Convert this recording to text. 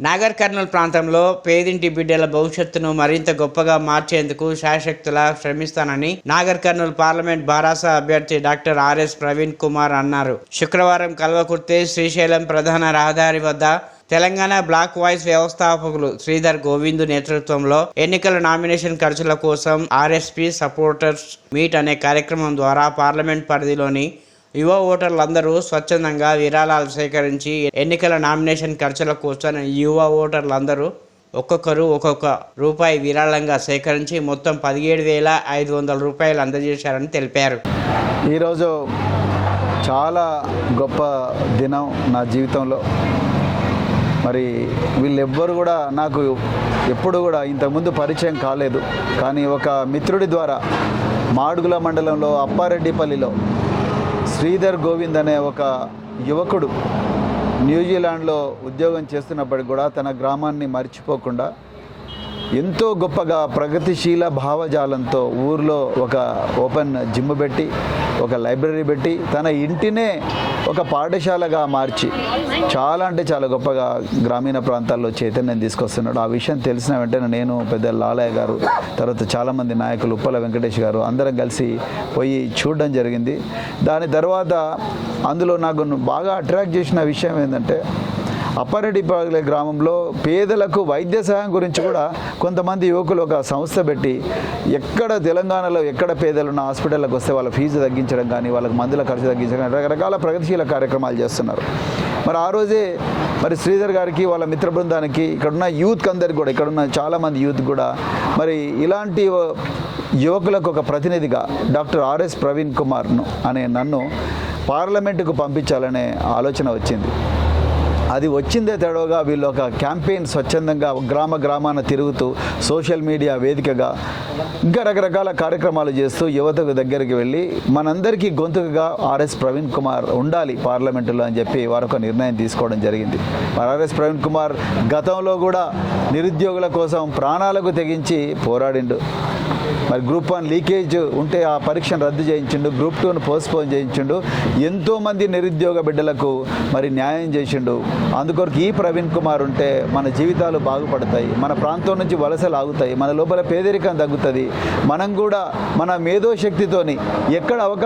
నాగర్ కర్నూల్ ప్రాంతంలో పేదింటి బిడ్డల భవిష్యత్తును మరింత గొప్పగా మార్చేందుకు శాశక్తుల శ్రమిస్తానని నాగర్ కర్నూల్ పార్లమెంట్ బారాస అభ్యర్థి డాక్టర్ ఆర్ఎస్ ప్రవీణ్ కుమార్ అన్నారు. శుక్రవారం కల్వకుర్తి శ్రీశైలం ప్రధాన రహదారి వద్ద తెలంగాణ బ్లాక్ వాయిస్ వ్యవస్థాపకులు శ్రీధర్ గోవిందు నేతృత్వంలో ఎన్నికల నామినేషన్ ఖర్చుల కోసం ఆర్ఎస్పి సపోర్టర్స్ మీట్ అనే కార్యక్రమం ద్వారా పార్లమెంట్ పరిధిలోని యువ ఓటర్లందరూ స్వచ్ఛందంగా విరాళాలు సేకరించి ఎన్నికల నామినేషన్ ఖర్చుల కోసం యువ ఓటర్లందరూ ఒక్కొక్కరు ఒక్కొక్క రూపాయి విరాళంగా సేకరించి మొత్తం పదిహేడు వేల ఐదు వందల రూపాయలు అందజేశారని తెలిపారు. ఈరోజు చాలా గొప్ప దినం నా జీవితంలో. మరి వీళ్ళెవ్వరు కూడా నాకు ఎప్పుడు కూడా ఇంతకుముందు పరిచయం కాలేదు. కానీ ఒక మిత్రుడి ద్వారా మాడుగుల మండలంలో అప్పారెడ్డిపల్లిలో శ్రీధర్ గోవింద్ అనే ఒక యువకుడు న్యూజిలాండ్లో ఉద్యోగం చేస్తున్నప్పటికి కూడా తన గ్రామాన్ని మర్చిపోకుండా ఎంతో గొప్పగా ప్రగతిశీల భావజాలంతో ఊర్లో ఒక ఓపెన్ జిమ్ పెట్టి ఒక లైబ్రరీ పెట్టి తన ఇంటినే ఒక పాఠశాలగా మార్చి చాలా అంటే చాలా గొప్పగా గ్రామీణ ప్రాంతాల్లో చైతన్యం తీసుకొస్తున్నాడు. ఆ విషయం తెలిసిన వెంటనే నేను పెద్ద లాలయ్య గారు తర్వాత చాలామంది నాయకులు ఉప్పల వెంకటేష్ గారు అందరం కలిసి పోయి చూడడం జరిగింది. దాని తర్వాత అందులో నాకు బాగా అట్రాక్ట్ చేసిన విషయం ఏంటంటే అప్పారెడ్డిపాలెం గ్రామంలో పేదలకు వైద్య సహాయం గురించి కూడా కొంతమంది యువకులు ఒక సంస్థ పెట్టి ఎక్కడ తెలంగాణలో ఎక్కడ పేదలు ఉన్న హాస్పిటల్కి వస్తే వాళ్ళ ఫీజు తగ్గించడం కానీ వాళ్ళకి మందుల ఖర్చు తగ్గించడం కానీ రకరకాల ప్రగతిశీల కార్యక్రమాలు చేస్తున్నారు. మరి ఆ రోజే మరి శ్రీధర్ గారికి వాళ్ళ మిత్ర బృందానికి ఇక్కడున్న యూత్కి అందరికి కూడా ఇక్కడున్న చాలామంది యూత్ కూడా మరి ఇలాంటి యువకులకు ఒక ప్రతినిధిగా డాక్టర్ ఆర్ఎస్ ప్రవీణ్ కుమార్ను అనే నన్ను పార్లమెంటుకు పంపించాలనే ఆలోచన వచ్చింది. అది వచ్చిందే తడవగా వీళ్ళు ఒక క్యాంపెయిన్ స్వచ్ఛందంగా గ్రామ గ్రామాన తిరుగుతూ సోషల్ మీడియా వేదికగా ఇంకా రకరకాల కార్యక్రమాలు చేస్తూ యువతకు దగ్గరికి వెళ్ళి మనందరికీ గొంతుగా ఆర్ఎస్ ప్రవీణ్ కుమార్ ఉండాలి పార్లమెంటులో అని చెప్పి వారు ఒక నిర్ణయం తీసుకోవడం జరిగింది. ఆర్ఎస్ ప్రవీణ్ కుమార్ గతంలో కూడా నిరుద్యోగుల కోసం ప్రాణాలకు తెగించి పోరాడిండు. మరి గ్రూప్ వన్ లీకేజ్ ఉంటే ఆ పరీక్షను రద్దు చేయించిండు గ్రూప్ టూను పోస్ట్పోన్ చేయించిండు. ఎంతోమంది నిరుద్యోగ బిడ్డలకు మరి న్యాయం చేసిండు. అందుకొరకు ఈ ప్రవీణ్ కుమార్ ఉంటే మన జీవితాలు బాగుపడతాయి మన ప్రాంతం నుంచి వలసలు ఆగుతాయి మన లోపల పేదరికం తగ్గుతుంది. మనం కూడా మన మేధోశక్తితోని ఎక్కడ అవకాశం